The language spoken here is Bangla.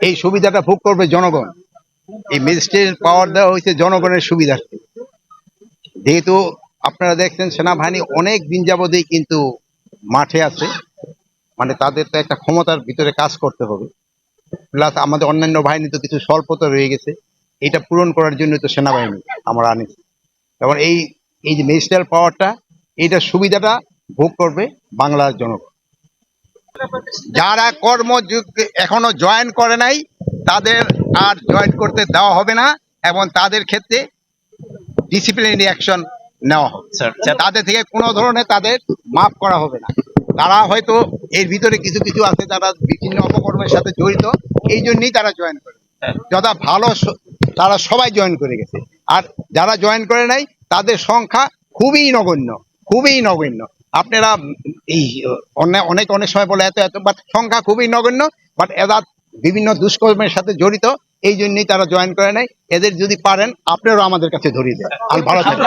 এই সুবিধাটা ভোগ করবে জনগণ। এই ম্যাজিস্ট্রেট পাওয়ার দেওয়া হয়েছে জনগণের সুবিধার্থে। যেহেতু আপনারা দেখছেন, সেনাবাহিনী অনেক দিন যাবতেই কিন্তু মাঠে আছে। মানে তাদের তো একটা ক্ষমতার ভিতরে কাজ করতে হবে। প্লাস আমাদের অন্যান্য বাহিনী তো কিছু স্বল্পতা রয়ে গেছে। এটা পূরণ করার জন্য তো সেনাবাহিনী আমরা আনিছি। এবং এই এই যে ম্যাজিস্ট্রেট পাওয়ারটা এইটার সুবিধাটা ভোগ করবে বাংলার জনগণ। যারা কর্মযুগ এখনও জয়েন করে নাই তাদের আর জয়েন করতে দেওয়া হবে না এবং তাদের ক্ষেত্রে ডিসিপ্লিনারি অ্যাকশন নেওয়া হবে। স্যার তাদের থেকে কোনো ধরনের তাদের মাফ করা হবে না। তারা হয়তো এর ভিতরে কিছু কিছু আছে তারা বিভিন্ন অপকর্মের সাথে জড়িত এই জন্যই তারা জয়েন করে। যথা ভালো তারা সবাই জয়েন করে গেছে। আর যারা জয়েন করে নাই তাদের সংখ্যা খুবই নগণ্য খুবই নগণ্য। আপনারা এই অনেক অনেক সময় বলে এত এত বাট সংখ্যা খুবই নগণ্য বাট এরা বিভিন্ন দুষ্কর্মের সাথে জড়িত, এই জন্যই তারা জয়েন করে নেয়। এদের যদি পারেন, আপনারাও আমাদের কাছে ধরিয়ে দেন। আর ভালো থাকবেন।